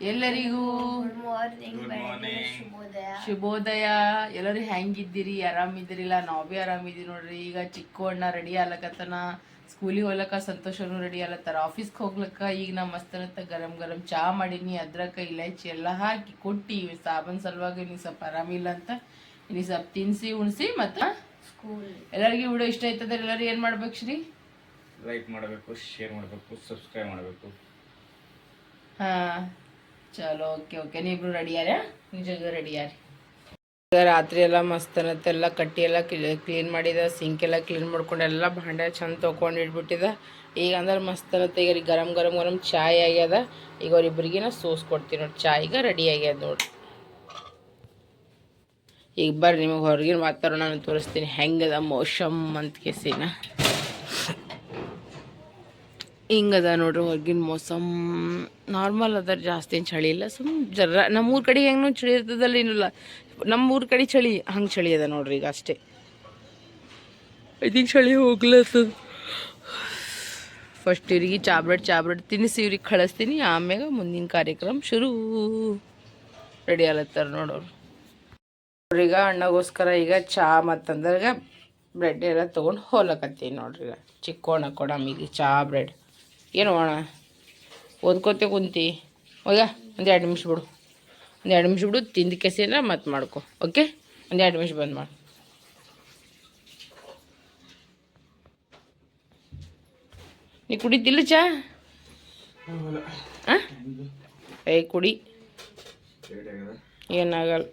ಎಲ್ಲರಿಗೂ good morning ಬೆಳಗಿನ ಶುಭೋದಯ ಶುಭೋದಯ. ಎಲ್ಲರೂ ಹೆಂಗಿದ್ದೀರಿ? ಆರಾಮಿದ್ದೀರಿಲ್ಲ? ನಾವು ಭೀ ಆರಾಮಿದ್ದೀವಿ ನೋಡ್ರಿ. ಈಗ ಚಿಕ್ಕು ಅಣ್ಣ ರೆಡಿ ಆಗ್ಲಕತ್ತನ. ಸ್ಕೂಲಿಗೆ ಹೋಗ್ಲಕ್ಕ ಸಂತೋಷನು ರೆಡಿ ಆಗ್ಲತ್ತಾರ. ಆಫೀಸ್ಗೆ ಹೋಗ್ಲಕ್ಕ ಈಗ ನಾ ಮಸ್ತನತ್ತ ಗರಂ ಗರಂ ಚಾ ಮಾಡೀನಿ. ಅದ್ರಕ್ಕ ಇಲೈಚಿ ಎಲ್ಲ ಹಾಕಿ ಕೊಟ್ಟಿ. ಸಾಬನ್ ಸಲುವಾಗಿ ನೀವು ಸ್ವಲ್ಪ ಆರಾಮಿಲ್ಲ ಅಂತ. ನೀ ಸ್ವಲ್ಪ ತಿನ್ಸಿ ಉಣ್ಸಿ ಮತ್ತ ಸ್ಕೂಲ್ ಎಲ್ಲರಿಗೂ ವಿಡಿಯೋ ಇಷ್ಟ ಆಯ್ತಂದ್ರೆ ಎಲ್ಲರೂ ಏನು ಮಾಡ್ಬೇಕು ಶ್ರೀ? ಲೈಕ್ ಮಾಡಬೇಕು ಶೇರ್ ಮಾಡಬೇಕು ಸಬ್ಸ್ಕ್ರೈಬ್ ಮಾಡಬೇಕು. ಹಾ. ಚಲೋ, ಓಕೆ ಓಕೆ. ನೀವಿಬ್ರು ರೆಡಿ ಯಾರ? ನಿಜ ರೆಡಿ ಯಾರಿ? ರಾತ್ರಿ ಎಲ್ಲ ಮಸ್ತ್ ಅನ್ನತ್ತೆಲ್ಲ ಕಟ್ಟಿ ಎಲ್ಲ ಕ್ಲೀನ್ ಮಾಡಿದ ಸಿಂಕ್ ಎಲ್ಲ ಕ್ಲೀನ್ ಮಾಡ್ಕೊಂಡು. ಎಲ್ಲ ಭಾಂಡೆ ಚಂದ ತೊಗೊಂಡು ಇಟ್ಬಿಟ್ಟಿದೆ. ಈಗ ಅಂದ್ರೆ ಮಸ್ತ್ ಅನ್ನತ್ತೆ. ಈಗ ಗರಂ ಗರಂ ಗರಂ ಚಾಯ್ ಆಗ್ಯದ. ಈಗ ಸೋಸ್ ಕೊಡ್ತೀನಿ ನೋಡಿ. ಚಾಯ್ ಈಗ ರೆಡಿ ಆಗ್ಯದ ನೋಡಿ. ಈಗ ಬರ್ರಿ, ನಿಮಗೆ ಹೊರಗಿನ ವಾತಾವರಣ ತೋರಿಸ್ತೀನಿ. ಹೆಂಗದ ಮೋಶಮ್ ಅಂತ ಕೆಸಿನ. ಹಿಂಗದ ನೋಡ್ರಿ ಹೊರಗಿನ ಮೋಸಮ್ ನಾರ್ಮಲ್ ಅದ ಜಾಸ್ತಿ ಏನ್ ಚಳಿ ಇಲ್ಲ. ಸುಮ್ ಜರ ನಮ್ಮೂರ ಕಡೆ ಹೆಂಗ್ ಚಳಿ ಇರ್ತದಲ್ಲ ಏನಿಲ್ಲ. ನಮ್ಮೂರ ಕಡೆ ಚಳಿ ಹಂಗೆ ಚಳಿ ಅದ ನೋಡ್ರಿ ಈಗ ಅಷ್ಟೇ. ಇದೀಗ ಚಳಿ ಹೋಗ್ಲತ್ತದ ಫಸ್ಟ್ ಇವ್ರಿಗೆ ಚಾಬ್ರೆಡ್ ಚಾಬ್ರೆಡ್ ತಿನ್ನಿಸಿ ಇವ್ರಿಗೆ ಕಳಿಸ್ತೀನಿ. ಆಮ್ಯಾಗ ಮುಂದಿನ ಕಾರ್ಯಕ್ರಮ ಶುರು. ರೆಡಿ ಆಗ್ಲತ್ತಾರ ನೋಡೋರು ಈಗ ಅಣ್ಣಗೋಸ್ಕರ ಈಗ ಚಾ ಮತ್ತಂದ್ರಾಗ ಬ್ರೆಡ್ ಎಲ್ಲ ತೊಗೊಂಡು ಹೋಲಕತ್ತೀನಿ ನೋಡ್ರಿ ಈಗ. ಚಿಕ್ಕೋಣ ಕೊಡಮಿಗೆ ಚಾ ಬ್ರೆಡ್ ಏನು ಅಣ್ಣ ಓದ್ಕೋತೆ ಕುಂತಿ. ಹೋಗ, ಒಂದು ಎರಡು ನಿಮಿಷ ಬಿಡು. ಒಂದು ಎರಡು ನಿಮಿಷ ಬಿಡು, ತಿಂದ ಕೆಸಿನ ಮತ್ತೆ ಮಾಡ್ಕೊ, ಓಕೆ? ಒಂದು ಎರಡು ನಿಮಿಷ ಬಂದು ಮಾಡು. ನೀ ಕುಡಿತಿಲ್ಲ ಚಾ? ಏ, ಕುಡಿ. ಏನಾಗಲ್ಲ.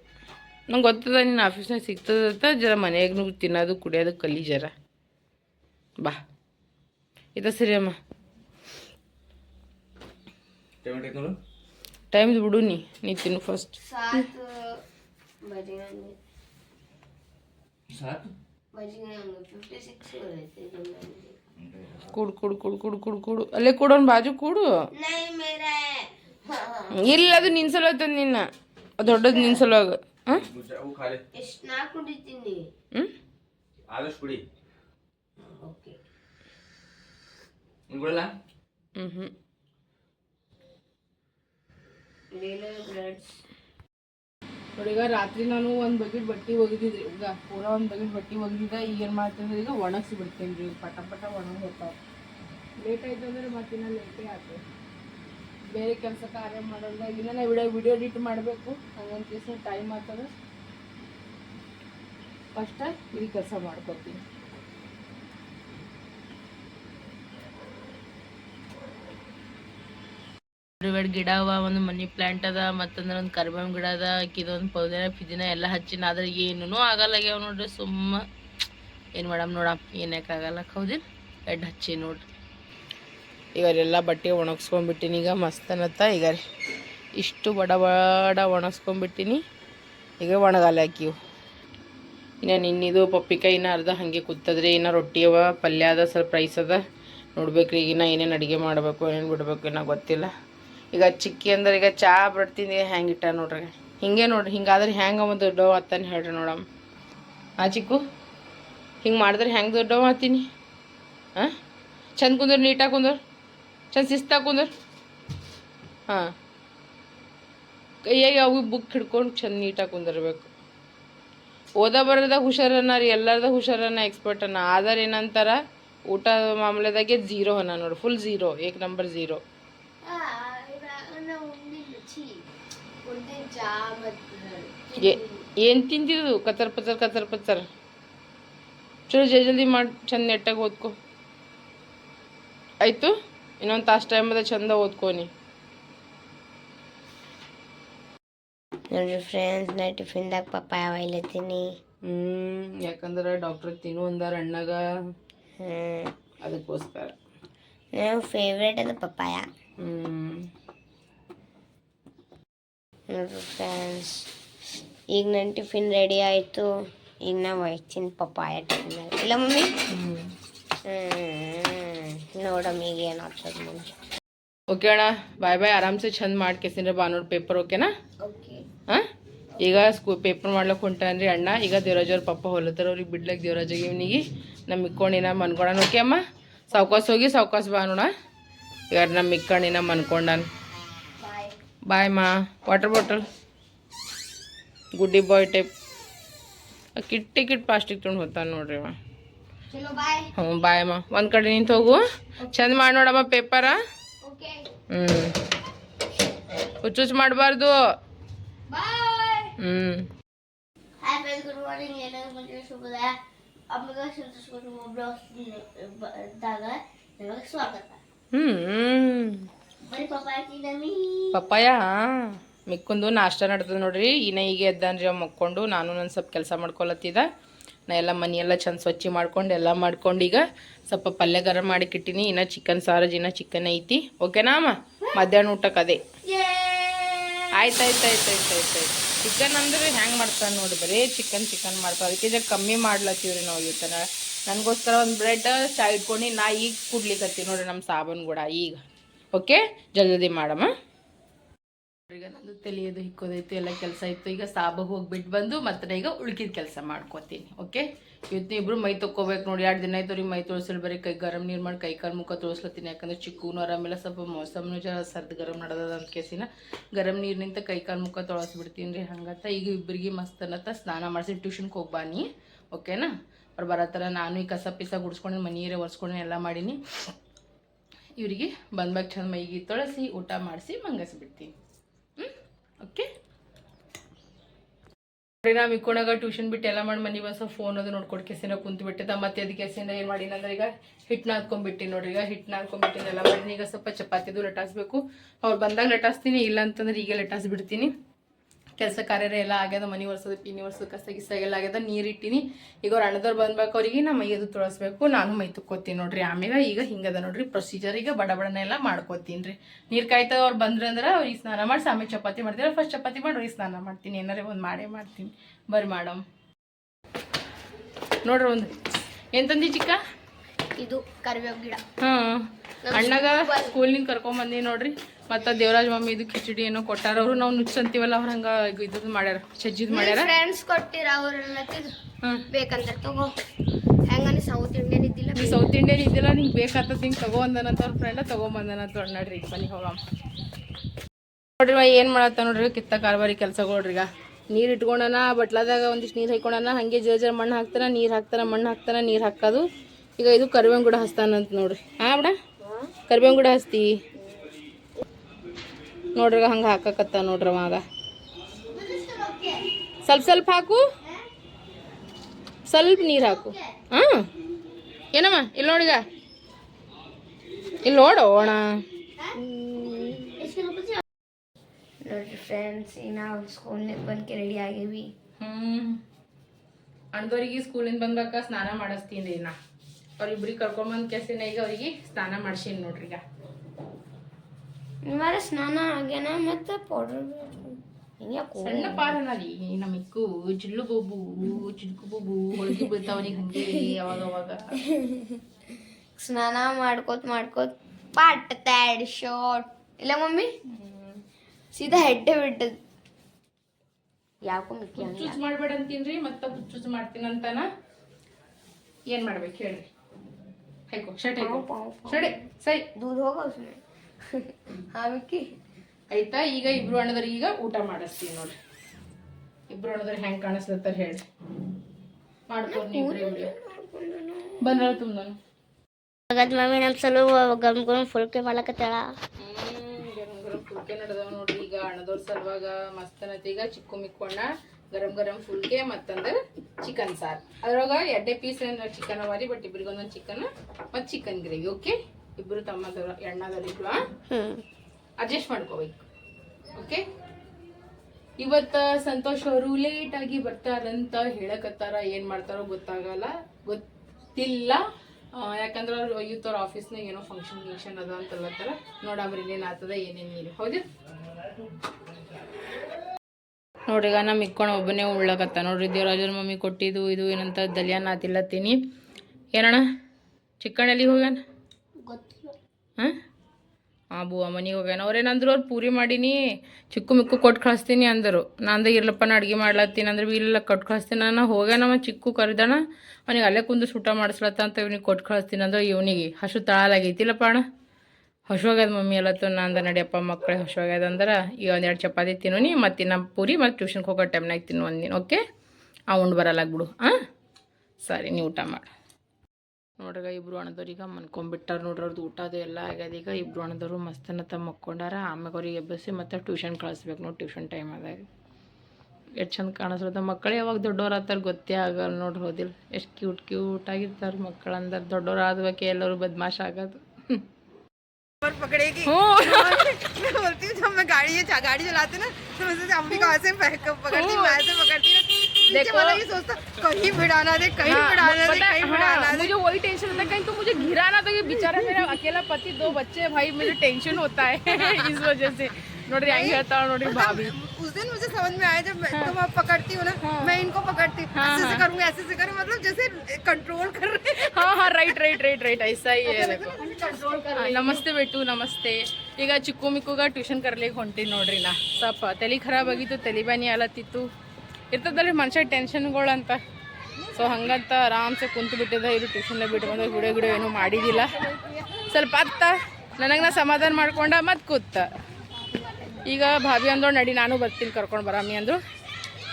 ನಂಗೆ ಗೊತ್ತದ ನಿನ್ನ ಆಫೀಸ್ನಾಗ ಸಿಗ್ತದತ್ತ ಜರ ಮನೆಯಾಗೂ ತಿನ್ನೋದು, ಕುಡಿಯೋದು, ಕಲಿ ಜರ. ಬಾ. ಇದ ಸರಿ ಅಮ್ಮ ટાઈમ ટાઈમ ನೀ બુડું નહીં નીતિનું ಕೂಡು ಕೂಡು ಕೂಡು ಕೂಡು ಕೂಡು ಕೂಡು. ಅಲ್ಲೇ ಕೂಡೋನ್ ಬಾಜು ಕೂಡು. ಇಲ್ಲ ಅದು ನಿನ್ ಸಲ ಅದು ನಿನ್ನ. ದೊಡ್ಡದು ನಿನ್ ಸಲ ಹ್ಮ್ ಹ್ಮ್. ನೋಡಿ, ಈಗ ರಾತ್ರಿ ನಾನು ಒಂದು ಬಕೆಟ್ ಬಟ್ಟೆ ಒಗೆದಿದ್ರಿ. ಈಗ ಪೂರ ಒಂದು ಬಕೆಟ್ ಬಟ್ಟೆ ಒಗೆದಿದ್ದ. ಈಗ ಏನು ಮಾಡ್ತೀನಿ ಈಗ ಒಣಗಿಸಿ ಬಿಡ್ತೀನಿ ರೀ. ಪಟ ಪಟ ಒಣಗಿ ಹೋಗ್ತಾವೆ. ಲೇಟ್ ಆಯ್ತು ಅಂದ್ರೆ ಮತ್ತಿನ್ನ ಲೇಟೇ ಆಗ್ತದೆ ಬೇರೆ ಕೆಲಸ ಕಾರ್ಯ ಮಾಡೋಲ್ಲ ನಾ ವಿಡಿಯೋ ವಿಡಿಯೋ ಎಡಿಟ್ ಮಾಡಬೇಕು. ಹಂಗಂತ ಟೈಮ್ ಆಗ್ತದೆ ಫಸ್ಟ್ ಇಲ್ಲಿ ಕೆಲಸ ಮಾಡ್ಕೊತೀನಿ. ಗಿಡ ಗಿಡ ಅವ, ಒಂದು ಮನಿ ಪ್ಲಾಂಟ್ ಅದ, ಮತ್ತಂದ್ರೆ ಒಂದು ಕರ್ಬೇವಿನ ಗಿಡ ಅದ ಇದೊಂದು ಪೌದಿನ ಪಿದಿನ ಎಲ್ಲ ಹಚ್ಚಿನ, ಆದ್ರೆ ಏನೂ ಆಗಲ್ಲಾಗ್ಯಾವ ನೋಡ್ರಿ, ಸುಮ್ಮ. ಏನು ಮಾಡಮ್ ನೋಡಮ್ ಏನಕ್ಕಾಗಲ್ಲ ಹೌದಿಲ್ಲ ಎಡ್ ಹಚ್ಚಿ ನೋಡ್ರಿ. ಈಗ ಎಲ್ಲ ಬಟ್ಟೆ ಒಣಗಿಸ್ಕೊಂಡ್ಬಿಟ್ಟಿನಿ, ಈಗ ಮಸ್ತ್ ಅನ್ನತ್ತ ಈಗ ಇಷ್ಟು ಬಡ ಬಡ ಒಣಗಿಸ್ಕೊಂಡ್ಬಿಟ್ಟಿನಿ, ಈಗ ಒಣಗಾಲ ಹಾಕಿವು ಇನ್ನು ನಿನ್ನಿದು ಪಪ್ಪಿಕಾಯಿ ಇನ್ನ ಅರ್ಧ ಹಾಗೆ ಕೂತದ್ರಿ ಇನ್ನು ರೊಟ್ಟಿ ಅವ, ಪಲ್ಯ ಅದ, ಸ್ವಲ್ಪ ರೈಸ್ ಅದ. ನೋಡ್ಬೇಕ್ರಿ, ಈಗ ಇನ್ನ ಏನೇನು ಅಡುಗೆ ಮಾಡಬೇಕು, ಏನೇನು ಬಿಡಬೇಕು ಏನೋ ಗೊತ್ತಿಲ್ಲ. ಈಗ ಚಿಕ್ಕಿ ಅಂದ್ರೆ ಈಗ ಚಾ ಬಿಡ್ತೀನಿ ಹೆಂಗೆ ಇಟ್ಟ ನೋಡ್ರಿ. ಹಿಂಗೆ ನೋಡ್ರಿ, ಹಿಂಗಾದ್ರೆ ಹೆಂಗೆ ಒಂದು ದೊಡ್ಡವ ಅತ್ತನ ಹೇಳ್ರಿ ನೋಡಮ್ಮ ಆ ಚಿಕ್ಕು? ಹಿಂಗೆ ಮಾಡಿದ್ರೆ ಹೆಂಗೆ ದೊಡ್ಡವ ಆತೀನಿ ಹಾಂ ಚಂದ ಕುಂದ್ರ, ನೀಟಾಗಿ ಕುಂದ್ರ. ಚಂದ ಶಿಸ್ತಾ ಕುಂದ್ರ. ಹಾಂ. ಕೈಯಾಗ ಅವು ಬುಕ್ ಹಿಡ್ಕೊಂಡು ಚಂದ ನೀಟಾಗಿ ಕುಂದಿರ್ಬೇಕು. ಓದ ಬರೋದಾಗ ಹುಷಾರನ್ನ ರೀ, ಎಲ್ಲರದ ಹುಷಾರನ್ನ ಎಕ್ಸ್ಪರ್ಟ್ ಅನ್ನ. ಆಧಾರ್ ಏನಂತಾರ? ಊಟ ಮಾಮಲೆದಾಗೆ ಝೀರೋ ಅನ್ನ ನೋಡಿ ಫುಲ್ ಝೀರೋ ಏಕ್ ನಂಬರ್ ಝೀರೋ ನಾ ಉಂಡಿಲ್ಲ ಛೀ ಉಂಡಿನ ಚಾ ಮತ್ತು ಏ ಏನು ತಿಂತಿದ್ದು ಕಚರ್ ಪಚರ್ ಕಚರ್ ಪಚರ್ ಚಲೋ ಜಲ್ದಿ ಜಲ್ದಿ ಮಾಡಿ ಚಂದ ನೆಟ್ಟಾಗ ಓದ್ಕೊ. ಆಯಿತು? ಇನ್ನೊಂದು ತಾಸು ಟೈಮ್ ಅದ ಚಂದ ಓದ್ಕೊನಿ ನೋಡ್ರಿ ಫ್ರೆಂಡ್ಸ್ ನಾ ಟಿಫಿನ್ದಾಗ ಪಪ್ಪಾಯ ಒಯ್ಲತ್ತೀನಿ. ಹ್ಞೂ ಯಾಕಂದ್ರೆ ಡಾಕ್ಟ್ರ್ ತಿನ್ನು ಅಂದಾರ ಅಣ್ಣಗ. ಹ್ಞೂ ಅದಕ್ಕೋಸ್ಕರ. ನನ್ನ ಫೇವ್ರೇಟ್ ಅದು ಪಪ್ಪಾಯ. ಹ್ಞೂ ನೋಡ್ರಿ ಫ್ರೆಂಡ್ಸ್ ಈಗ ನನ್ನ ಟಿಫಿನ್ ರೆಡಿ ಆಯಿತು. ಈಗ ನಾ ಒಯ್ತೀನಿ ಪಪ್ಪಾಯ ಟಿಫಿನ್ ಇಲ್ಲ ಮಮ್ಮಿ? ನೋಡಮ್ಮ ಈಗ ಏನಾಗ್ತದೆ ಮಮ್ಮಿ ಓಕೆ ಅಣ್ಣ ಬಾಯ್ ಬಾಯ್ ಆರಾಮ್ಸೆ ಚಂದ ಮಾಡ್ಕೇಸಿನ್ರಿ ಬಾನೋಡ್ ಪೇಪರ್ ಓಕೆನಾ ಓಕೆ ಹಾಂ? ಈಗ ಸ್ಕೂ ಪೇಪರ್ ಮಾಡ್ಲಕ್ಕೆ ಹೊಂಟಾನ್ರಿ ಅಣ್ಣ. ಈಗ ದೇವರಾಜ್ ಅವ್ರ ಪಪ್ಪ ಹೊಲತ್ತಾರ ಅವ್ರಿಗೆ ಬಿಡ್ಲಕ್ಕೆ ದೇವರಾಜಿಗೆ ಇವನಿಗೆ. ನಮ್ಮ ಮನ್ಕೊಳನ್ ಓಕೆ ಅಮ್ಮ? ಸಾವ್ಕಾಸ್ ಹೋಗಿ ಸಾವ್ಕಾಸ್ ಬಾ ನೋಡ ಈಗ ನಮ್ಮ ಮಿಕ್ಕಣ್ಣಿನ ಮನ್ಕೊಂಡಾನ? ಬಾಯ್ ಬಾಯ್ ಮಾ ವಾಟರ್ ಬಾಟಲ್ ಗುಡ್ಡಿ ಬಾಯ್ ಟೈಪ್ ಕಿಟ್ಟಿ ಕಿಟ್ ಪ್ಲಾಸ್ಟಿಕ್ ತೊಗೊಂಡು ಹೋಗ್ತಾನೆ ನೋಡ್ರಿ ಅವ ಚಲೋ ಬಾಯ್ ಹ್ಞೂ ಬಾಯ್ ಅಮ್ಮ ಒಂದು ಕಡೆ ನಿಂತು ಹೋಗು ಚಂದ ಮಾಡಿ ನೋಡಮ್ಮ ಪೇಪರ ಓಕೆ ಹ್ಞೂ ಹುಚ್ಚುಚ್ಚು ಮಾಡಬಾರ್ದು ಬಾಯ್ ಹ್ಞೂ ಹಾಯ್ ಫ್ರೆಂಡ್ಸ್ ಗುಡ್ ಮಾರ್ನಿಂಗ್ ಎಲ್ಲರಿಗೂ ಮುಂಜಾನೆ ಶುಭೋದಯ ಅಮ್ಮಗ ಸಂತೋಷಪಟ್ಟು ಒಬ್ಬರು ಇದ್ದಾಗ ನಿಮಗೆ ಸ್ವಾಗತ ಹ್ಞೂ ಬರೀ ಪಪ್ಪಾಯ ಮಿಕ್ಕೊಂದು ನಾಷ್ಟ ನಡ್ತದೆ ನೋಡ್ರಿ. ಇನ್ನ ಈಗ ಎದ್ದಾನ್ರಿ ಅವ್ ಮಕ್ಕೊಂಡು. ನಾನು ನನ್ನ ಸ್ವಲ್ಪ ಕೆಲಸ ಮಾಡ್ಕೊಳತ್ತಿದ. ನಾ ಎಲ್ಲ ಮನೆ ಎಲ್ಲ ಚಂದ ಸ್ವಚ್ಛ ಮಾಡ್ಕೊಂಡು ಎಲ್ಲ ಮಾಡ್ಕೊಂಡು ಈಗ ಸ್ವಲ್ಪ ಪಲ್ಯ ಗರಂ ಮಾಡಿ ಇಟ್ಟಿನಿ ಇನ್ನ ಚಿಕನ್ ಸಾರು ಇನ್ನ ಚಿಕನ್ ಐತಿ. ಓಕೆನಾ ಅಮ್ಮ ಮಧ್ಯಾಹ್ನ ಊಟಕ್ಕೆ ಅದೇ. ಆಯ್ತು ಆಯ್ತು ಆಯ್ತು ಆಯ್ತು ಆಯ್ತು ಆಯ್ತು ಚಿಕನ್ ಅಂದ್ರೆ ಹೆಂಗೆ ಮಾಡ್ತಾರೆ ನೋಡಿ ಬರೀ. ಚಿಕನ್ ಚಿಕನ್ ಮಾಡ್ತಾರೆ. ಅದಕ್ಕೆ ಜರ ಕಮ್ಮಿ ಮಾಡ್ಲತ್ತೀವ್ರಿ ನಾವು ಇವತ್ತನ. ನನಗೋಸ್ಕರ ಒಂದು ಬ್ರೆಡ್ ಚಾ ಇಟ್ಕೊಂಡು ನಾ ಈಗ ಕುಡ್ಲಿಕ್ಕತ್ತೀವಿ ನೋಡ್ರಿ ನಮ್ಮ ಸಾಬನ್ ಕೂಡ ಈಗ. ಓಕೆ, ಜಲ್ದಿ ಮಾಡಮ್ಮ ಈಗ ನಂದು ತಲೆಯೋದು ಹಿಕ್ಕೋದೈತು, ಎಲ್ಲ ಕೆಲಸ ಇತ್ತು. ಈಗ ಸಾಬ ಹೋಗ್ಬಿಟ್ಟು ಬಂದು ಮತ್ತೆ ಈಗ ಉಳ್ಕಿದ ಕೆಲಸ ಮಾಡ್ಕೋತೀನಿ, ಓಕೆ? ಇವತ್ತು ಇಬ್ರು ಮೈ ತೊಕ್ಕೋಬೇಕು ನೋಡಿ. ಎರಡು ದಿನ ಆಯ್ತು ರೀ ಮೈ ತೊಳ್ಸಲ್ ಬರೀ ಕೈ ಗರಂ ನೀರು ಮಾಡಿ, ಕೈ ಕಾಲು ಮುಖ ತೋರಿಸ್ಲತ್ತೀನಿ ಯಾಕಂದ್ರೆ ಚಿಕ್ಕೂನು ಆರಾಮಿಲ್ಲ, ಸ್ವಲ್ಪ ಮೌಸಮ್ನು ಜರ ಸರ್ದು ಗರಂ ನಡೆದದ ಅಂತ ಕೇಸಿನ. ಗರಂ ನೀರಿನಿಂದ ಕೈ ಕಾಲು ಮುಖ ತೊಳಸ್ಬಿಡ್ತೀನಿ ರೀ ಹಂಗತ್ತ ಈಗ ಇಬ್ಬರಿಗೆ ಮಸ್ತ್ ಅನ್ನತ್ತ ಸ್ನಾನ ಮಾಡಿಸಿ ಟ್ಯೂಷನ್ಗೆ ಹೋಗ್ಬಾನಿ, ಓಕೆನಾ? ಅವ್ರು ಬರತ್ತಾರ ನಾನು ಈ ಕಸ ಪಿಸ ಗುಡಿಸ್ಕೊಂಡು ಮನೀರೇ ಒರೆಸ್ಕೊಂಡು ಎಲ್ಲ ಮಾಡೀನಿ. ಇವರಿಗೆ ಬಂದಾಗ ಚಂದ ಮೈಗೆ ತೊಳಸಿ, ಊಟ ಮಾಡಿಸಿ ಮಂಗಸ್ಬಿಡ್ತೀನಿ ಹ್ಞೂ ಓಕೆ ನೋಡಿ, ನಾವು ಇಕ್ಕೊಂಡಾಗ ಟ್ಯೂಷನ್ ಬಿಟ್ಟು ಎಲ್ಲ ಮಾಡಿ ಮನೆ ಬಂದು ಸ್ವಲ್ಪ ಫೋನ್ ಅದು ನೋಡ್ಕೊಂಡು ಕೆಸಿನ ಕುಂತು ಬಿಟ್ಟಿದ್ದ ಮತ್ತೆ ಅದು ಕೆಸಿನ ಏನು ಮಾಡೀನಿ ಅಂದ್ರೆ ಈಗ ಹಿಟ್ಟು ನಾದ್ಕೊಂಡ್ಬಿಟ್ಟು ನೋಡ್ರಿ. ಈಗ ಹಿಟ್ಟು ನಾದ್ಕೊಂಡ್ಬಿಟ್ಟಿನಿ ಎಲ್ಲ ಮಾಡಿ. ಈಗ ಸ್ವಲ್ಪ ಚಪಾತಿದು ಲಟಾಸ್ಬೇಕು ಅವ್ರು ಬಂದಾಗ ಲಟಾಸ್ತೀನಿ ಇಲ್ಲ ಅಂತಂದ್ರೆ ಈಗ ಲಟಾಸ್ ಬಿಡ್ತೀನಿ ಕೆಲಸ ಕಾರ್ಯ ಎಲ್ಲ ಆಗ್ಯದ ಮನೆ ಒರ್ಸೋದು ಪಿನಿ ಒರ್ಸೋದು ಕಸ ಗಿಸ ಎಲ್ಲ ಆಗ್ಯದ ನೀರಿಟ್ಟಿನಿ ಈಗ ಅವ್ರು ಅಣ್ಣದವ್ರು ಬಂದ್ಬೇಕು ಅವ್ರಿಗೆ ನಾ ಮೈಯದು ತೊಳಸ್ಬೇಕು ನಾನು ಮೈ ತುಕ್ಕೋತೀನಿ ನೋಡ್ರಿ. ಆಮೇಲೆ ಈಗ ಹಿಂಗದ ನೋಡ್ರಿ ಪ್ರೊಸೀಜರ್ ಈಗ ಬಡ ಬಡನೆಲ್ಲ ಮಾಡ್ಕೋತೀನಿ ರೀ ನೀರು ಕಾಯ್ತದ ಅವ್ರು ಬಂದ್ರೆ ಅಂದ್ರೆ ಅವ್ರಿಗೆ ಸ್ನಾನ ಮಾಡಿ ಆಮೇಲೆ ಚಪಾತಿ ಮಾಡ್ತೀನಿ ಫಸ್ಟ್ ಚಪಾತಿ ಮಾಡಿ ಅವ್ರಿಗೆ ಸ್ನಾನ ಮಾಡ್ತೀನಿ. ಏನಾರೇ ಒಂದು ಮಾಡೇ ಮಾಡ್ತೀನಿ. ಬರ್ರಿ ಮಾಡಮ್ ನೋಡ್ರಿ ಒಂದು ಏನು ತಂದಿ ಚಿಕ್ಕ? ಇದು ಕರಿಬೇವು ಗಿಡ. ಹಾಂ ಅಣ್ಣಗ ಸ್ಕೂಲಿಂದ ಕರ್ಕೊಂಬಂದಿ ನೋಡ್ರಿ. ಮತ್ತು ದೇವರಾಜ್ ಮಮ್ಮಿ ಇದು ಖಿಚಡಿ ಏನೋ ಕೊಟ್ಟಾರ ಅವರು ನಾವು ನುಚ್ಚಂತೀವಲ್ಲ ಅವ್ರ ಅವ್ರು ಹಂಗೆ ಇದು ಮಾಡ್ಯಾರ ಸಜ್ಜಿದ್ ಮಾಡ್ಯಾರ. ಫ್ರೆಂಡ್ಸ್ ಕೊಟ್ಟಿರ ಅವ್ರೆಲ್ಲ ಬೇಕಂತ ತಗೋ. ಹೆಂಗನ ಸೌತ್ ಇಂಡಿಯನ್ ಇದ್ದಿಲ್ಲ ನೀ ಸೌತ್ ಇಂಡಿಯನ್ ಇದ್ದಿಲ್ಲ ನಿಂಗೆ ಬೇಕಾಗ್ತದ ಹಿಂಗೆ ತಗೊಂಬಂದನಂತ ಅವ್ರ ಫ್ರೆಂಡ ತಗೊಂಬಂದನಂತ ನೋಡ್ರಿ ಈಗ ಬನ್ನಿ ಹೋಗಮ್ಮ ನೋಡ್ರಿ ಏನು ಮಾಡತ್ತ ನೋಡ್ರಿ ಕಿತ್ತ ಕಾರ್ಬಾರಿ ಕೆಲಸಗಳ್ರಿ ನೀರು ಇಟ್ಕೊಂಡನ ಬಟ್ಲಾದಾಗ ಒಂದಿಷ್ಟು ನೀರು ಹಾಕೊಂಡನ ಹಾಗೆ ಜರ ಜರ ಮಣ್ಣು ಹಾಕ್ತಾನ ನೀರು ಹಾಕ್ತಾನ ಮಣ್ಣು ಹಾಕ್ತಾನ ನೀರು ಹಾಕೋದು. ಈಗ ಇದು ಕರಿಬೇವಿನ ಗಿಡ ಹಚ್ತಾನಂತ ನೋಡ್ರಿ. ಹಾಂ ಬಿಡ ಕರಿಬೇವಿನ ಗಿಡ ಹಚ್ತಿ ನೋಡ್ರಿ ಹಂಗೆ ಹಾಕಕತ್ತ ನೋಡ್ರಿ ಅವಾಗ. ಸ್ವಲ್ಪ ಸ್ವಲ್ಪ ಹಾಕು. ಸ್ವಲ್ಪ ನೀರು ಹಾಕು. ಹಾಂ ಏನಮ್ಮ ಇಲ್ಲಿ ನೋಡಿಗ ಇಲ್ಲಿ ನೋಡೋಣ ನೋಡ್ರಿ ಫ್ರೆಂಡ್ಸ್ ಈಗ ನಾವು ಸ್ಕೂಲ್ನಿಂದ ಬಂದ್ಕೆ ರೆಡಿ ಆಗೇವಿ. ಹ್ಞೂ ಅಣ್ದವ್ರಿಗೆ ಸ್ಕೂಲಿಂದ ಬಂದಾಗ ಸ್ನಾನ ಮಾಡಿಸ್ತೀನಿ ರೀ ನಾ. ಅವ್ರಿಬ್ರಿಗೆ ಕರ್ಕೊಂಬಂದು ಕೆಸಿನ ಈಗ ಅವ್ರಿಗೆ ಸ್ನಾನ ಮಾಡ್ಸೀನಿ ನೋಡ್ರಿ ಈಗ. ನಿಮ್ಮರ ಸ್ನಾನ ಆಗ್ಯಾನ ಮತ್ತೆ ಪೌಡರ್ ಸಣ್ಣ ಪಾರನ ರೀ ನಮಿಕ್ಕು ಚಿಲ್ಲು ಬೊಬ್ಬು ಚಿಲ್ಕು ಬೊಬ್ಬು ಹೊಳಗಿ ಬೀಳ್ತಾವನಿಗೆ ಹಂಗೆ ಅವಾಗ ಅವಾಗ ಸ್ನಾನ ಮಾಡ್ಕೋತ ಮಾಡ್ಕೋತ ಪಾಟ್ ತ್ಯಾಡ್ ಶಾರ್ಟ್ ಇಲ್ಲ ಮಮ್ಮಿ? ಸೀದಾ ಹೆಡ್ಡೆ ಬಿಟ್ಟದ. ಯಾಕೋ ಮಿಕ್ಕಿ ಹುಚ್ಚುಚ್ಚು ಮಾಡ್ಬೇಡ ಅಂತೀನ್ರಿ ಮತ್ತೆ ಹುಚ್ಚುಚ್ಚು ಮಾಡ್ತೀನಿ ಅಂತಾನ? ಏನ್ ಮಾಡ್ಬೇಕು ಹೇಳ್ರಿ? ಹೈಕೋ ಶಟ್ ಹೈಕೋ. ಶಡೆ ಸೈ. ದೂರ ಹೋಗೋ ಸುಮ್ಮನೆ ಹಾ ಮಿಕ್ಕಿ ಆಯ್ತಾ? ಈಗ ಇಬ್ರು ಅಣ್ಣದ್ರ ಈಗ ಊಟ ಮಾಡಿಸ್ತೀವಿ ನೋಡ್ರಿ. ಇಬ್ರು ಅಣ್ಣದ್ರ ಹೆಂಗ್ ಕಾಣಿಸ್ಲತ್ತಾರ ಹೇಳಿ ಮಾಡ್ಕೊಡ್ ನೀವು ಬಂದ್ರ ತುಂಬ ನಾನು ಹಾಗಾದ್ರೆ ಮಮ್ಮಿ ನಮ್ಮ ಸಲ ಗಮ್ ಗಮ್ ಫುಲ್ಕೆ ಮಾಡ್ಲಕತ್ತಾಳ. ಗರಂ ಗರಂ ಫುಲ್ಕೆ ನಡೆದವ ನೋಡ್ರಿ. ಈಗ ಅಣ್ಣದವ್ರ ಸಲುವಾಗ ಮಸ್ತನತಿ ಈಗ ಚಿಕ್ಕು ಮಿಕ್ಕೊಂಡ ಗರಂ ಗರಂ ಫುಲ್ಕೆ ಮತ್ತಂದ್ರೆ ಚಿಕನ್ ಸಾರ್. ಅದ್ರೊಳಗ ಎರಡೇ ಪೀಸ್ ಚಿಕನ್ ಅವಾರಿ ಬಟ್ ಇಬ್ರಿಗೆ ಒಂದೊಂದು ಚಿಕನ್ ಮತ್ತು ಚಿಕನ್ ಗ್ರೇವಿ ಓಕೆ? ಇಬ್ರು ತಮ್ಮದವ್ರ ಎಣ್ಣದಲ್ಲಿದ್ರು ಅಡ್ಜಸ್ಟ್ ಮಾಡ್ಕೋಬೇಕು. ಓಕೆ ಇವತ್ತ ಸಂತೋಷ್ ಅವರು ಲೇಟ್ ಆಗಿ ಬರ್ತಾರಂತ ಹೇಳಕತ್ತಾರ ಏನ್ ಮಾಡ್ತಾರೋ ಗೊತ್ತಾಗಲ್ಲ ಗೊತ್ತಿಲ್ಲ. ಯಾಕಂದ್ರೆ ಅವ್ರು ಯೂತ್ ಅವ್ರ ಆಫೀಸ್ನಾಗ ಏನೋ ಫಂಕ್ಷನ್ ಗಿಂಕ್ಷನ್ ಅದ ಅಂತ ಹೇಳತ್ತಾರ ಇನ್ನೇನ್ ಆತದ ಏನೇನ್ ಇಲ್ಲ. ಹೌದು? ನೋಡ್ರಿ ಈಗ ನಮ್ಮ ಇಕ್ಕೊಂಡು ಒಬ್ಬನೇ ಉಳ್ಳಕತ್ತ. ನೋಡ್ರಿ ದೇವರಾಜನ ಮಮ್ಮಿ ಕೊಟ್ಟಿದ್ದು ಇದು ಏನಂತ ದಲಿಯಾನ ಆತಿಲ್ಲತ್ತೀನಿ ಏನಣ್ಣ? ಚಿಕ್ಕಣ್ಣಲ್ಲಿ ಹೋಗ್ಯಾನ? ಹಾಂ ಹಾಂ ಬುವ ಮನೆಗೆ ಹೋಗ್ಯಾನ. ಅವ್ರೇನಂದ್ರು ಅವ್ರು ಪೂರಿ ಮಾಡೀನಿ, ಚಿಕ್ಕು ಮಿಕ್ಕು ಕೊಟ್ಟು ಕಳಿಸ್ತೀನಿ ಅಂದರು. ನಂದ ಇರಲಪ್ಪ, ನಾ ಅಡುಗೆ ಮಾಡ್ಲತ್ತೀನಿ ಅಂದ್ರೆ ಭೀ ಇಲ್ಲ ಕೊಟ್ಟು ಕಳಿಸ್ತೀನಿ. ನಾನು ಹೋಗ್ಯಾನವ ಚಿಕ್ಕು ಕರೆದಣ ಅವನಿಗೆ ಅಲ್ಲೇ ಕುಂದು ಊಟ ಮಾಡಿಸ್ಲತ್ತ ಅಂತ ಇವ್ನಿಗೆ ಕೊಟ್ಟು ಕಳಿಸ್ತೀನಿ ಅಂದ್ರೆ. ಇವನಿಗೆ ಹಸು ತಾಳಾಗೈತಿಲ್ಲಪ್ಪ ಅಣ್ಣ. ಹೊಸವಾಗ್ಯದ ಮಮ್ಮಿ ಎಲ್ಲತ್ತು ನಂದ ನಡಿಯಪ್ಪ ಮಕ್ಕಳು ಹೊಸವಾಗ್ಯದ ಅಂದ್ರೆ. ಈಗ ಒಂದೆರಡು ಚಪಾತಿ ತಿನ್ನೋನಿ ಮತ್ತು ಇನ್ನು ಪೂರಿ ಮತ್ತು ಟ್ಯೂಷನ್ಗೆ ಹೋಗೋ ಟೈಮ್ನಾಗ ತಿನ್ನು ಒಂದಿನ ಓಕೆ? ಆ ಉಂಡು ಬರಲ್ಲಾಗ್ಬಿಡು ಬಿಡು ಹಾಂ ಸರಿ ನೀವು ಊಟ ಮಾಡು. ನೋಡ್ರಿ ಇಬ್ರು ಅಣ್ಣದವ್ರು ಈಗ ಮನ್ಕೊಂಬಿಟ್ಟಾರ ನೋಡ್ರಿ ಅವ್ರದ್ದು ಊಟ ಅದು ಎಲ್ಲ ಆಗ್ಯದ ಈಗ ಇಬ್ರು ಅಣ್ಣದವರು ಮಸ್ತನತ್ತ ಮಕ್ಕೊಂಡಾರ ಆಮ್ಯಾಗ ಅವ್ರಿಗೆ ಎಬ್ಬಸಿ ಮತ್ತೆ ಟ್ಯೂಷನ್ ಕಳಿಸ್ಬೇಕು ನೋಡಿ ಟ್ಯೂಷನ್ ಟೈಮ್ ಆದಾಗ ಎಷ್ಟು ಚಂದ ಕಾಣಿಸ್ರದ ಮಕ್ಕಳು ಯಾವಾಗ ದೊಡ್ಡವ್ರು ಆತಾರ ಗೊತ್ತೇ ಆಗಲ್ಲ ನೋಡ್ರಿ ಹೋದಿಲ್ಲ ಎಷ್ಟು ಕ್ಯೂಟ್ ಕ್ಯೂಟ್ ಆಗಿರ್ತಾರೆ ಮಕ್ಕಳು ಅಂದ್ರೆ ದೊಡ್ಡವ್ರು ಆದ್ಬೇಕೆ ಎಲ್ಲರೂ ಬದ್ಮಾಶ್ ಆಗೋದು पर पकड़ेगी ಹ್ಞೂ मैं बोलती हूँ जब मैं गाड़ी ये चा- गाड़ी चलाती हूँ ना तो मैं सोचती अम्मी कहाँ से पकड़- पकड़ती मैं ऐसे पकड़ती हूँ नीचे देखो। वाला ये सोचता कहीं भिड़ाना दे कहीं हाँ, भिड़ाना दे पता है, कहीं हाँ, भिड़ाना दे मुझे वही टेंशन होता है कहीं तो मुझे गिरा ना तो ये बेचारा मेरा अकेला पति दो बच्चे हैं, भाई मुझे टेंशन होता है इस वजह से ನೋಡ್ರಿ ಹೆಂಗ್ ಹೇಳ್ತಾಳ ನೋಡ್ರಿ ಭಾವಿ उस दिन मुझे समझ में आया जब मैं तो मैं पकड़ती हूँ ना मैं इनको पकड़ती हूँ हाँ, ऐसे से हाँ। करूँगी ऐसे से करूँ मतलब जैसे कंट्रोल कर रहे हैं ಹಾ ಹಾ ರೈಟ್ ರೈಟ್ ರೈಟ್ ರೈಟ್ ಐಸಾ ही है देखो ಹಾ, ನಮಸ್ತೆ ಬೆಟ್ಟು ನಮಸ್ತೆ ಈಗ ಚಿಕ್ಕು ಮಿಕ್ಕುಗ ಟ್ಯೂಷನ್ ಕರ್ಲಿಕ್ಕೆ ಹೊಂಟಿ ನೋಡ್ರಿ ನಾ ಸ್ವಲ್ಪ ತಲೆ ಖರಾಬ್ ಆಗಿತ್ತು ತಲೆ ಬ್ಯಾನಿ ಆಲತ್ತಿತ್ತು ಇರ್ತದಲ್ರಿ ಮನುಷ್ಯ ಟೆನ್ಷನ್ಗಳು ಅಂತ ಸೊ ಹಂಗಂತ ಆರಾಮ್ಸೆ ಕುಂತು ಬಿಟ್ಟಿದ್ದ ಇದು ಟ್ಯೂಷನ್ನೇ ಬಿಟ್ಟು ಬಂದ್ರೆ ವಿಡಿಯೋ ಗಿಡಿಯೋ ಏನೂ ಮಾಡಿದ್ದಿಲ್ಲ ಸ್ವಲ್ಪ ಅತ್ತ ನನಗೆ ನಾ ಸಮಾಧಾನ ಮಾಡ್ಕೊಂಡ ಮತ್ತೆ ಕೂತ ಈಗ ಭಾಬಿ ಅಂದೋಳು ನಡಿ ನಾನು ಬರ್ತೀನಿ ಕರ್ಕೊಂಡು ಬರಾಮಿ ಅಂದ್ರು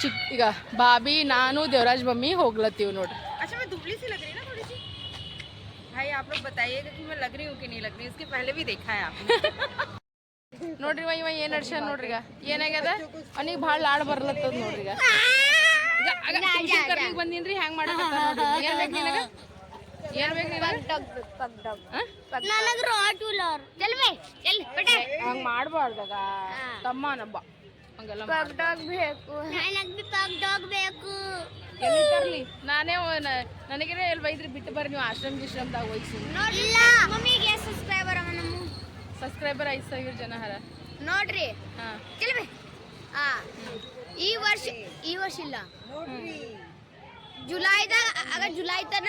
ಚಿಕ್ಕ ಈಗ ಭಾಬಿ ನಾನು ದೇವರಾಜ್ ಮಮ್ಮಿ ಹೋಗ್ಲತ್ತೀವಿ ನೋಡ್ರಿ अच्छा मैं दुबली सी लग रही ना थोड़ी सी भाई आप लोग बताइएगा कि मैं लग रही हूँ कि नहीं लग रही इसके पहले भी देखा है आपने ನೋಡ್ರಿ ಇವ ಇವ ಏನ್ ನಡ್ಸ್ಯಾನ ನೋಡ್ರಿ ಈಗ ಏನಾಗ್ಯದ? ಅವನಿಗೆ ಭಾಳ ಲಾಡ್ ಬರ್ಲತ್ತದ ನೋಡ್ರಿ ಈಗ ಆಗ ಬಂದೀನ್ರಿ ಹ್ಯಾಂಗ್ ಮಾಡಕತ್ತಾನ ನೋಡ್ರಿ. ಏನ್ ಬೇಕು ನಿನಗ? ಏನ್ ಬೇಕು ನಿನಗ? ಆ? ನನಗೆ ರಾಟ್ ವೀಲರ್ ಚಲ್ ಬೇ ಚಲ್ ಬಟೆ ಹಂಗ್ ಮಾಡ್ಬಾರ್ದಾಗ. ತಮ್ಮ ನಬ್ಬ ಹಂಗೆಲ್ಲ ಪಗ್ ಡಾಗ್ ಬೇಕು. ನನಗೆ ಬಿ ಪಗ್ ಡಾಗ್ ಬೇಕು. ಎಲ್ಲಿ ತರ್ಲಿ? ನಾನೇ ನನಗೆ ಎಲ್ಲಿ ಬೈದ್ರಿ ಬಿಟ್ಟು ಬರ್ರಿ ನೀವು ಆಶ್ರಮ ಗಿಶ್ರಮದಾಗ ವಯಸ್ಸು ಇಲ್ಲ. ಮಮ್ಮಿಗೆ ಸಬ್ಸ್ಕ್ರೈಬರ್ ಅವ ನಮ್ಮ ಸಬ್ಸ್ಕ್ರೈಬರ್ ಐದು ಸಾವಿರ ಜನ ಹರ. ನೋಡ್ರಿ. ಹಾ. ಚಲ್ ಆ ಈ ವರ್ಷ ಈ ವರ್ಷ ಇಲ್ಲ. ಜುಲೈದಾಗ ಆಗ ಜುಲೈ ತನ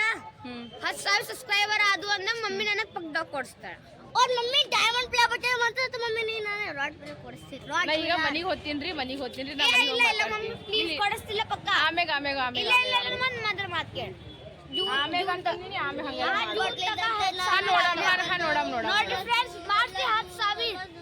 ಹತ್ತು ಸಾವಿರ ಸಬ್ಸ್ಕ್ರೈಬರ್ ಆದು ಅಂದ್ರೆ ಮಮ್ಮಿ ನನಗೆ ಡಾಗ್ ಕೊಡಿಸ್ತಾಳೆ. ಅವ್ರ ಮಮ್ಮಿ ಡೈಮಂಡ್ ಪ್ಲೇ ಬಟ್ಟೆ ಮಾತ್ರ ಮಮ್ಮಿ ನೀ ನಾನು ರಾಡ್ ಪ್ಲೇ ಕೊಡಿಸ್ತೀನಿ ರಾಡ್ ನಾ ಈಗ ಮನಿಗೆ ಹೋಗ್ತೀನಿ ರೀ ಮನೆಗೆ ನಾ ಇಲ್ಲ ಮನಿಗೆ ಇಲ್ಲ ಇಲ್ಲ ಮಮ್ಮಿ ಪ್ಲೀಸ್ ಕೊಡಿಸ್ತಿಲ್ಲ ಪಕ್ಕ. ಆಮೇಗ ಆಮೇಗ ಇಲ್ಲ ಇಲ್ಲ ಇಲ್ಲ ಮನ್ ಮಾತ್ರ ಮಾತು ಕೇಳಿ. ಆಮ್ಯಾಗ ಅಂತಂದಿನಿ ಆಮೇಗ ಹಂಗ ನೋಡಮ್ ನೋಡಮ್ ನೋಡಮ್ ನೋಡ್ರಿ ಫ್ರೆಂಡ್ಸ್ के हाथ साबित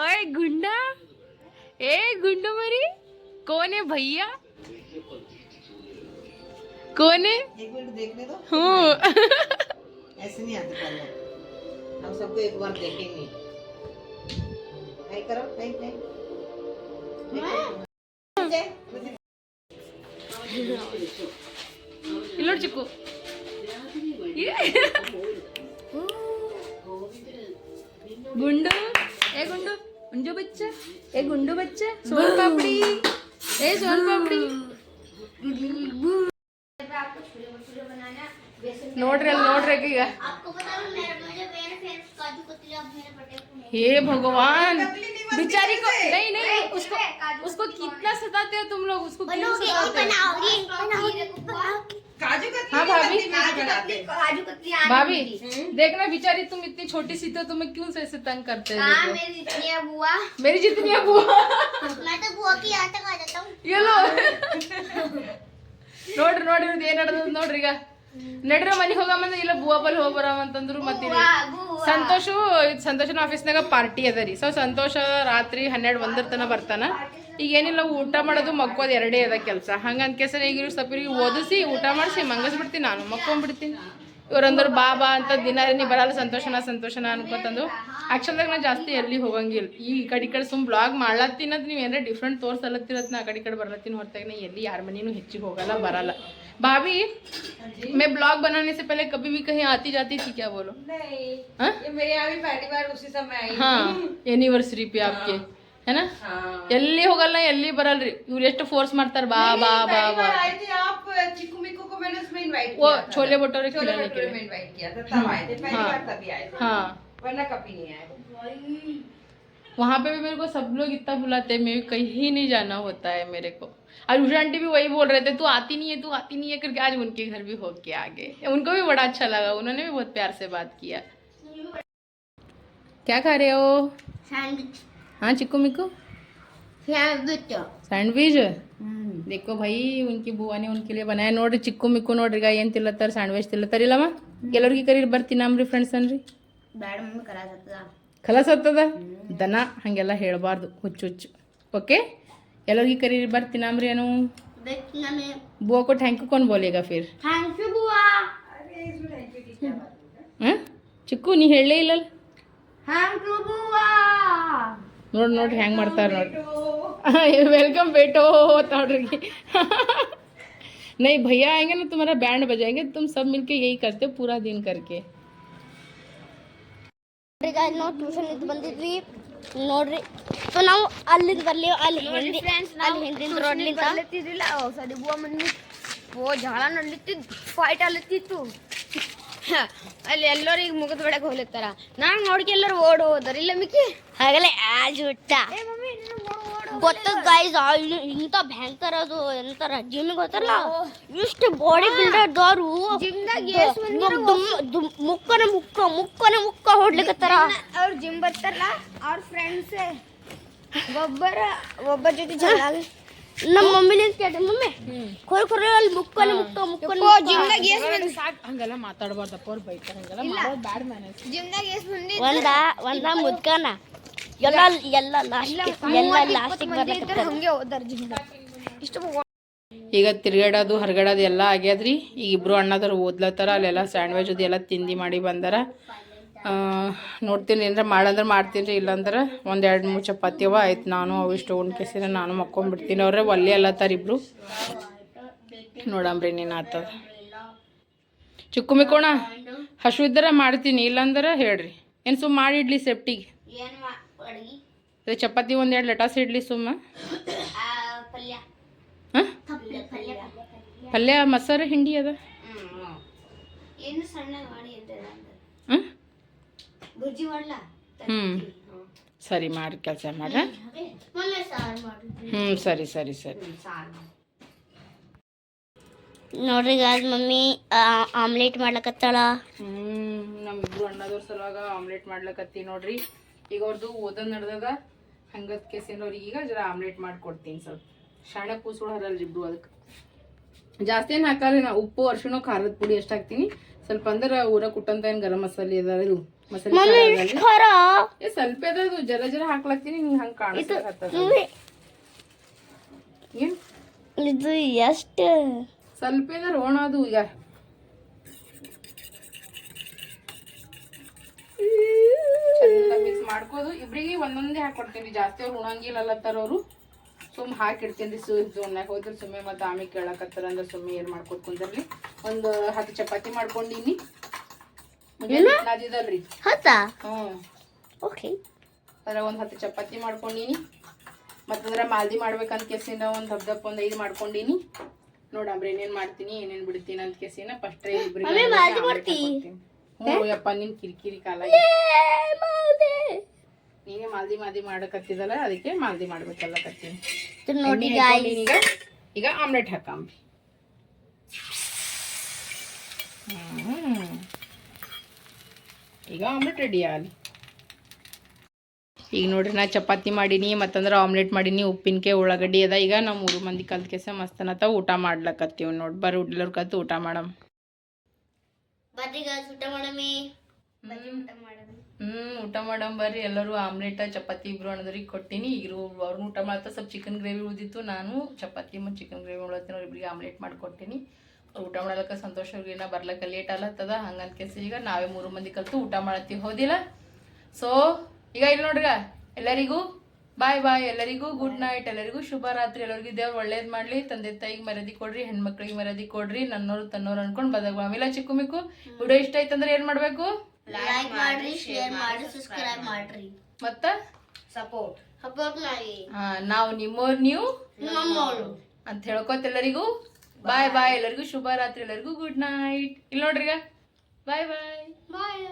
ओए गुंडा। ए गुंडो मरी कौन है भैया? कौन है? एक मिनट देखने दो। हूँ। ऐसे नहीं आते हम सबको एक बार देखेंगे। करो। नहीं नहीं चुको गुंडू। ए गुंडू। गुंडू बच्चा। ए गुंडू बच्चा। सोन पापड़ी। ए सोन पापड़ी। हाँ। ನೋಡ್ರಿ ಅಲ್ಲಿ ನೋಡ್ರಿ ಆಕಿ ಈಗ आपको पता है मेरे मुझे मेरे फ्रेंड्स काजू कतली अब मेरे बर्थडे को हे भगवान बेचारी को नहीं नहीं उसको उसको कितना सताते हो तुम लोग उसको क्यों सताते हो बनाओगी बनाओगी काजू का हाँ भाभी काजू कतली भाभी देखना बेचारी तुम इतनी छोटी सी तो तुम्हें क्यों से ऐसे तंग करते हो हाँ देखो। मेरी जितनी है बुआ मेरी जितनी है बुआ मैं तो बुआ की यहाँ तक आ जाता हूँ ಎಲ್ಲೋ ನೋಡ್ರಿ ನೋಡ್ರಿ ಇವ್ರದ್ದು ಏನ್ ನಡೆದ ನೋಡ್ರಿ ಈಗ ನಡ್ರ ಮನಿಗೆ ಹೋಗಮ್ಮಂದ್ರೆ ಇಲ್ಲ ಬುವಾ ಬಲ್ ಹೋಗಿ ಬರಾಮ ಅಂತಂದ್ರು ಮತ್ತೆ ಸಂತೋಷು ಸಂತೋಷನ ಆಫೀಸ್ನಾಗ ಪಾರ್ಟಿ ಅದ ರೀ. ಸೊ ಸಂತೋಷ ರಾತ್ರಿ ಹನ್ನೆರಡು ಒಂದರ ತನಕ ಬರ್ತಾನ. ಈಗ ಏನಿಲ್ಲ ಊಟ ಮಾಡೋದು ಮಕ್ಕೋದು ಎರಡೇ ಅದ ಕೆಲಸ. ಹಂಗಂತ ಕೇಸರ ಈಗ ಇವ್ರು ಸ್ವಲ್ಪ ಇವ್ರಿಗೆ ಓದಿಸಿ ಊಟ ಮಾಡಿಸಿ ಮಂಗಸ್ಬಿಡ್ತೀನಿ ನಾನು ಮಕ್ಕೊಂಡ್ಬಿಡ್ತೀನಿ ಇವ್ರಂದ್ರ ಬಾ ಬಾ ಅಂತ ದಿನ ನೀ ಬರಲ್ಲ ಸಂತೋಷನ ಸಂತೋಷನ ಅನ್ಕೋತಂದು ಆ್ಯಕ್ಚುಲ್ದಾಗ ನಾ ಜಾಸ್ತಿ ಎಲ್ಲಿ ಹೋಗಂಗಿಲ್ಲ. ಈ ಕಡೆ ಕಡೆ ಸುಮ್ ಬ್ಲಾಗ್ ಮಾಡ್ಲತ್ತಿನದ್ ನೀವು ಏನಾರ ಡಿಫ್ರೆಂಟ್ ತೋರ್ಸಲತ್ತಿರತ್ ನಾ ಆ ಕಡೆ ಕಡೆ ಬರ್ಲತ್ತಿನ ಹೊರತಾಗ ನಾ ಎಲ್ಲಿ ಯಾರ ಮನೇನು ಹೆಚ್ಚಿಗೆ ಹೋಗಲ್ಲ ಬರಲ್ಲ. भाभी मैं ब्लॉग बनाने से पहले कभी भी कहीं आती जाती थी क्या बोलो नहीं हाँ? ये मेरे यहाँ भी पहली बार उसी समय आई हाँ एनिवर्सरी पे आपके है ना हाँ ಎಲ್ಲಿ ಹೋಗಲ್ಲ ಎಲ್ಲಿ ಬರಲ್ರಿ ಇವ್ರು ಎಷ್ಟು ಫೋರ್ಸ್ ಮಾಡ್ತಾರ ಬಾ ಬಾ ಬಾ पहली ಬಾ बार आए थे आप चिकू मिकू को मैंने उसमें इनवाइट वो किया था छोले भटूरे छोले खिलाने के भटूरे लिए में इनवाइट किया था तब आए थे पहली हाँ। बार तभी आए थे हाँ वरना कभी नहीं आए वहाँ पे भी मेरे को सब लोग इतना बुलाते हैं मैं कहीं नहीं जाना होता है मेरे को और उषा आंटी भी वही बोल रहे थे तू आती नहीं है तू आती नहीं है करके आज उनके घर भी होके आ गए उनको भी बड़ा अच्छा लगा उन्होंने भी बहुत प्यार से बात किया क्या खा रहे हो ಸ್ಯಾಂಡ್ವಿಚ್ हाँ चिक्कू मिक्कू ಸ್ಯಾಂಡ್ವಿಚ್ ಸ್ಯಾಂಡ್ವಿಚ್ देखो भाई उनकी बुआ ने उनके लिए बनाया ನೋಡ್ರಿ ಚಿಕ್ಕು ಮಿಕ್ಕು ನೋಡ್ರಿ ಈಗ ಏನು ತಿಲ್ಲತ್ತಾರ ಸ್ಯಾಂಡ್ವಿಚ್ ತಿಲ್ಲತ್ತಾರ ಇಲ್ಲಮ್ಮ ಎಲ್ಲರಿಗೆ ಕರೀರಿ ಬರ್ತೀನಮ್ರಿ ಫ್ರೆಂಡ್ಸ್ ಅನ್ರಿ ಬ್ಯಾಡ ಮಮ್ಮಿ ಕರಾಸತ್ತದ ಕಲಸ ಹತ್ತದ ದನ ಹಾಗೆಲ್ಲ ಹೇಳಬಾರ್ದು ಹುಚ್ಚು ಹುಚ್ಚು ಓಕೆ ಎಲ್ಲರಿಗೆ ಕರೀರಿ ಬರ್ತೀನಮ್ರಿ ಏನು ಬೇಕು ನಮಗೆ बुआ को थैंक यू कौन बोलेगा फिर ಥ್ಯಾಂಕ್ ಯು ಬುವಾ ಹಾಂ ಚಿಕ್ಕು ನೀ ಹೇಳಲೇ ಇಲ್ಲ ಥ್ಯಾಂಕ್ ಯು ಬುವಾ ನೋಡಿ ನೋಡ್ರಿ ಹೆಂಗೆ ಮಾಡ್ತಾರೆ ನೋಡ್ರಿ वेलकम बेटो ನೋಡ್ರಿ नहीं भैया आएंगे ना तुम्हारा बैंड बजाएंगे तुम सब मिलके यही करते हो पूरा दिन करके ಈಗ ನಾವು ಟ್ಯೂಷನ್ ಇದ್ದು ಬಂದಿದ್ವಿ ನೋಡ್ರಿ ಸೊ ನಾವು ಅಲ್ಲಿಂದ ಬರ್ಲಿ ಅಲ್ಲಿ ಹಿಂದಿ ಅಲ್ಲಿ ಹಿಂದಿನ ರೋಡ್ಲಿಂದ ಬರ್ಲತ್ತಿದ್ದಿಲ್ಲ ಸರಿ ಬುವ ಮನಿ ಓ ಜಗಳ ನಡೀತಿದ್ದು ಫೈಟ್ ಅಲ್ಲತ್ತಿತ್ತು ಅಲ್ಲಿ ಎಲ್ಲರಿಗೆ ಮುಗಿದ ಬಿಡಕ್ಕೆ ಹೋಗ್ಲಿತ್ತಾರ ನಾನು ನೋಡ್ಕೆ ಎಲ್ಲರೂ ಓಡ್ ಹೋದರ್ ಇಲ್ಲ ಮಿಕ್ಕಿ ಹಾಗಲೇ ಆಜ್ ಹುಟ್ಟ ಗೊತ್ತದ ಗೈಸ್ ಇಂಥ ಭಯಂಕರ ಅದು ಎಂತಾರ ಜಿಮ್ಮಿಗೆ ಹೋಗ್ತಾರಲ್ಲ ಇಷ್ಟು ಬಾಡಿ ಬಿಲ್ಡರ್ ದವರು ಮುಕ್ಕನೆ ಮುಕ್ಕ ಮುಕ್ಕನೆ ಮುಕ್ಕ ಹೊಡ್ಲಿಕತ್ತಾರ ಅವ್ರು ಜಿಮ್ ಬರ್ತಾರಲ್ಲ ಅವ್ರ ಫ್ರೆಂಡ್ಸ್ ಒಬ್ಬರ ಒಬ್ಬರ ಜೊತೆ ಜಗಳ ನಮ್ಮ ಮಮ್ಮಿನೇ ಕೇಳ್ರಿ ಮಮ್ಮಿ ಕೊರ ಅಲ್ಲಿ ಜಿಮ್ದಾಗ ಎಷ್ಟು ಸಾಕು ಹಂಗೆಲ್ಲ ಮಾತಾಡಬಾರ್ದಪ್ಪ ಅವ್ರು ಬೈತಾರೆ ಹಂಗೆಲ್ಲ ಮಾಡೋದು ಬ್ಯಾಡ್ ಮ್ಯಾನೇಜ್ ಜಿಮ್ದಾಗ ಎಷ್ಟು ಮಂದಿ ಒಂದ ಒಂದ ಮುದ್ಕನ. ಎಲ್ಲ ಎಲ್ಲ ಲಾಸ್ಟ್ ಎಲ್ಲ ಲಾಸ್ಟಿಗೆ ಬರ್ಲಿಕತ್ತಾರ ಹಂಗೆ ಹೋದಾರ ಜಿಮ್ದಾಗ ಇಷ್ಟು ಈಗ ತಿರ್ಗಾಡೋದು ಹೊರಗಡೋದು ಎಲ್ಲ ಆಗ್ಯದ್ರಿ. ಈಗ ಇಬ್ರು ಅಣ್ಣದವ್ರು ಓದ್ಲತ್ತಾರ ಅಲ್ಲೆಲ್ಲ ಸ್ಯಾಂಡ್ವಿಚ್ ಅದು ಎಲ್ಲ ತಿಂಡಿ ಮಾಡಿ ಬಂದಾರ. ನೋಡ್ತೀನಿ ಏನಾರ ಮಾಡಂದ್ರೆ ಮಾಡ್ತೀನಿ ರೀ ಇಲ್ಲಾಂದ್ರೆ ಒಂದು ಎರಡು ಮೂರು ಚಪಾತಿ ಅವ ಆಯ್ತು ನಾನು ಅವು ಇಷ್ಟು ಉಣ್ಕೆಸಿರ ನಾನು ಮಕ್ಕೊಂಬಿಡ್ತೀನಿ. ಅವ್ರೆ ಒಲ್ಲೆ ಅಲ್ಲತ್ತಾರ ಇಬ್ರು. ನೋಡಂಬ್ರಿ ನೀನು ಆತದ. ಚಿಕ್ಕು ಮಿಕ್ಕೋಣ ಹಸು ಇದ್ದರೆ ಮಾಡ್ತೀನಿ ಇಲ್ಲಾಂದ್ರೆ ಹೇಳ್ರಿ. ಏನು ಸುಮ್ಮ ಮಾಡಿ ಇಡ್ಲಿ ಸೇಫ್ಟಿಗೆ ಅದೇ ಚಪಾತಿ ಒಂದು ಎರಡು ಲಟಾಸ್ ಇಡ್ಲಿ ಸುಮ್ಮ. ಪಲ್ಯ. ಹಾಂ ಪಲ್ಯ ಮಸಾಲೆ ಹಿಂಡಿ ಅದ? ಹಾಂ ಬುಜ್ಜಿ ಮಾಡ್ಲಾ? ಸರಿ ಮಾಡಿ ಕೆಲಸ ಮಾಡ ಮೊನ್ನೆ ಸಾರು ಮಾಡಿದ್ವಿ ಹ್ಞೂ ಸರಿ ಸರಿ ಸರಿ. ನೋಡ್ರಿ ಗಾಜ್ ಮಮ್ಮಿ ಆಮ್ಲೆಟ್ ಮಾಡ್ಲಕತ್ತಾಳ. ಹ್ಞೂ ನಮ್ಮಿಬ್ರು ಅಣ್ಣದವ್ರ ಸಲುವಾಗ ಆಮ್ಲೆಟ್ ಮಾಡ್ಲಕತ್ತಿ ನೋಡ್ರಿ. ಈಗ ಅವ್ರದ್ದು ಓದನ್ ನಡೆದಾಗ ಹಂಗತ್ ಕೆಸಿನವ್ರಿಗೆ ಈಗ ಜರ ಆಮ್ಲೆಟ್ ಮಾಡ್ಕೊಡ್ತೀನಿ ಸ್ವಲ್ಪ. ಶಾಣೆ ಕೂಸುಳು ಹರಲ್ರಿ ಇಬ್ರು ಅದಕ್ಕೆ ಜಾಸ್ತಿ ಏನು ಹಾಕಲ್ಲ ನಾ ಉಪ್ಪು ಅರ್ಶಿಣ ಖಾರದ ಪುಡಿ ಎಷ್ಟು ಹಾಕ್ತೀನಿ. ಸ್ವಲ್ಪ ಅಂದ್ರೆ ಊರ ಕುಟ್ಟಂತ ಏನು ಗರಂ ಮಸಾಲೆ ಅದ ಇದು. ಮಸಾಲೆ ಸ್ವಲ್ಪ ಅದದು ಜರ ಜರ ಹಾಕ್ಲತ್ತೀನಿ ನಿಂಗೆ ಹಂಗೆ ಕಾಣಿಸ್ತದ ಏನು? ಇದು ಎಷ್ಟು? ಸ್ವಲ್ಪ ಅದು ಈಗ. ಮಿಕ್ಸ್ ಮಾಡ್ಕೋದು ಇಬ್ರಿಗೆ ಒಂದೊಂದೇ ಹಾಕೊಡ್ತೀನಿ. ಜಾಸ್ತಿ ಅವ್ರು ಉಣಂಗಿಲ್ಲ ಅಲ್ಲತ್ತಾರ ಅವರು. ಸುಮ್ ಹಾಕಿಡ್ತೀನಿ ಸು ಜೋನ್ಯಾಗ ಹೋದ್ರೆ ಸುಮ್ಮನೆ ಮತ್ತೆ ಆಮೇಲೆ ಕೇಳಕತ್ತಾರ ಅಂದ್ರೆ ಸುಮ್ಮನೆ ಏನು ಮಾಡ್ಕೊತ ಕುಂದ್ರಿ ಒಂದು ಹತ್ತು ಚಪಾತಿ ಮಾಡ್ಕೊಂಡಿನಿ. ನಾದಿದಲ್ರಿ ಹತ್ತಾ ಹ್ಞೂ. ಓಕೆ. ಅದ್ರ ಒಂದು ಹತ್ತು ಚಪಾತಿ ಮಾಡ್ಕೊಂಡಿನಿ. ಮತ್ತಂದ್ರೆ ಮಾಲ್ದಿ ಮಾಡ್ಬೇಕಂತ ಕೇಸಿನ ಒಂದು ಹಬ್ಬ ದಪ್ಪ ಒಂದು ಐದು ಮಾಡ್ಕೊಂಡಿನಿ. ನೋಡಂಬ್ರಿ ಏನೇನ್ ಮಾಡ್ತೀನಿ ಏನೇನ್ ಬಿಡ್ತೀನಿ ಅಂತ ಕೇಸಿನ ಫಸ್ಟ್ ಹ್ಞೂ ಯಪ್ಪ ನಿನ್ ಕಿರಿಕಿರಿ ಕಾಲ ನೀನೇ ಮಾಲ್ದಿ! ಮಾಲ್ದಿ ಮಾಡಕತ್ತಿದಲ್ಲ ಅದಕ್ಕೆ ಮಾಲ್ದಿ ಮಾಡ್ಬೇಕಲ್ಲ ಕತ್ತೀನಿ. ಈಗ. ಈಗ ಆಮ್ಲೆಟ್ ಹಾಕಂಬ್ರಿ ಹ್ಮ್. ಈಗ ಆಮ್ಲೆಟ್ ರೆಡಿ ಆಗಲಿ ಈಗ ನೋಡ್ರಿ ನಾ ಚಪಾತಿ ಮಾಡೀನಿ ಮತ್ತಂದ್ರೆ ಆಮ್ಲೆಟ್ ಮಾಡೀನಿ ಉಪ್ಪಿನಕಾಯಿ ಉಳ್ಳಾಗಡ್ಡಿ ಅದ. ಈಗ ನಾವು ಮೂರು ಮಂದಿ ಕಲ್ತ್ ಕೆಸ ಮಸ್ತನತ ಊಟ ಮಾಡ್ಲಕತ್ತೀವಿ ನೋಡಿ. ಬರ್ರಿ ಎಲ್ಲರೂ ಕತ್ ಊಟ ಮಾಡಮ್. ಬರ್ರಿ ಊಟ ಮಾಡಮಿ. ಹ್ಮ್. ಊಟ ಮಾಡಮ್. ಬರ್ರಿ. ಎಲ್ಲರೂ ಆಮ್ಲೆಟ್ ಚಪಾತಿ ಇಬ್ರು ಅನ್ನೋದ್ರಿಗೆ ಕೊಟ್ಟಿನಿ. ಈಗ ಅವ್ರನ್ನ ಊಟ ಮಾಡ್ತಾ ಸ್ವಲ್ಪ ಚಿಕನ್ ಗ್ರೇವಿ ಉಳಿದಿತ್ತು. ನಾನು ಚಪಾತಿ ಮತ್ತು ಚಿಕನ್ ಗ್ರೇವಿ ಉಳತ್ತೀನಿ ಅವ್ರಿಬ್ರಿಗೆ ಆಮ್ಲೆಟ್ ಮಾಡಿಕೊಟ್ಟಿನಿ. ಊಟ ಮಾಡಲಕ್ಕ ಸಂತೋಷ ಅವ್ರಿಗೆ ಏನೋ ಬರ್ಲಕ್ಕ ಲೇಟ್ ಅಲ್ಲತ್ತದ ಹಂಗಂತ ಕೆಸಿ ಈಗ ನಾವೇ ಮೂರು ಮಂದಿ ಕಲ್ತು ಊಟ ಮಾಡತ್ತೀವಿ. ಹೋದಿಲ್ಲ? ಸೊ ಈಗ ಇಲ್ಲಿ ನೋಡ್ರಿಗ ಎಲ್ಲರಿಗೂ ಬಾಯ್ ಬಾಯ್ ಎಲ್ಲರಿಗೂ ಗುಡ್ ನೈಟ್ ಎಲ್ಲರಿಗೂ ಶುಭ ರಾತ್ರಿ ಎಲ್ಲರಿಗೂ ದೇವ್ರು ಒಳ್ಳೇದು ಮಾಡಲಿ. ತಂದೆ ತಾಯಿಗೆ ಮರ್ಯಾದಿ ಕೊಡ್ರಿ ಹೆಣ್ಮಕ್ಳಿಗೆ ಮರದಿ ಕೊಡ್ರಿ ನನ್ನೋರು ತನ್ನೋರು ಅನ್ಕೊಂಡು ಬದಾಗ ಆಮೇಲೆ ಚಿಕ್ಕು ಮಿಕ್ಕು ವಿಡಿಯೋ ಇಷ್ಟ ಆಯ್ತಂದ್ರೆ ಏನು ಮಾಡಬೇಕು? ಲೈಕ್ ಮಾಡ್ರಿ ಶೇರ್ ಮಾಡ್ರಿ ಸಬ್ಸ್ಕ್ರೈಬ್ ಮಾಡ್ರಿ. ಮತ್ತ? ಸಪೋರ್ಟ್ ಸಪೋರ್ಟ್ ಮಾಡಿ. ಆ, ನಾವು ನಿಮ್ಮೋರ್ ನೀವು ಅಂತ ಹೇಳ್ಕೊತ ಎಲ್ಲರಿಗೂ. ಬಾಯ್ ಬಾಯ್ ಎಲ್ಲರಿಗೂ ಶುಭ ರಾತ್ರಿ ಎಲ್ಲರಿಗೂ ಗುಡ್ ನೈಟ್ ಇಲ್ಲಿ ನೋಡ್ರಿ ಬಾಯ್ ಬಾಯ್ ಬಾಯ್